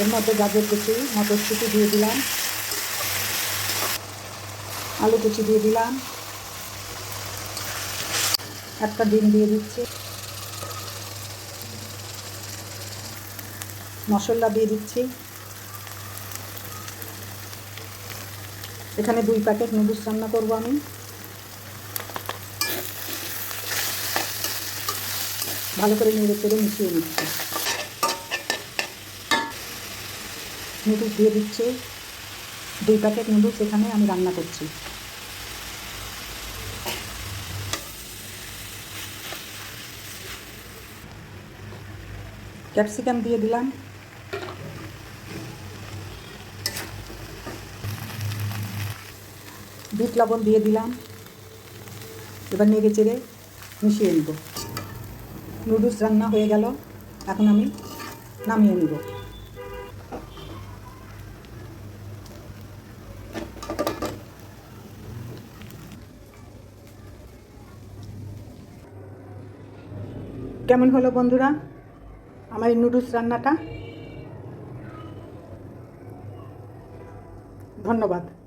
এর মধ্যে গাজর কুচি, মটরশুঁটি দিয়ে দিলাম। আলু কুচি দিয়ে দিলাম। একটা ডিম দিয়ে দিচ্ছি। মশলা দিয়ে দিচ্ছি। এখানে দুই প্যাকেট নুডলস রান্না করব আমি। ভালো করে নেড়ে চেড়ে মিশিয়ে নিচ্ছি। নুডলস দিয়ে দিচ্ছে। দুই প্যাকেট নুডলস এখানে আমি রান্না করছি। ক্যাপসিকাম দিয়ে দিলাম। বিট লবণ দিয়ে দিলাম। এবার নেড়ে চেড়ে মিশিয়ে নেব। নুডলস রান্না হয়ে গেল। এখন আমি নামিয়ে নেব। কেমন হলো বন্ধুরা? আমার এই নুডলস রান্নাটা? ধন্যবাদ।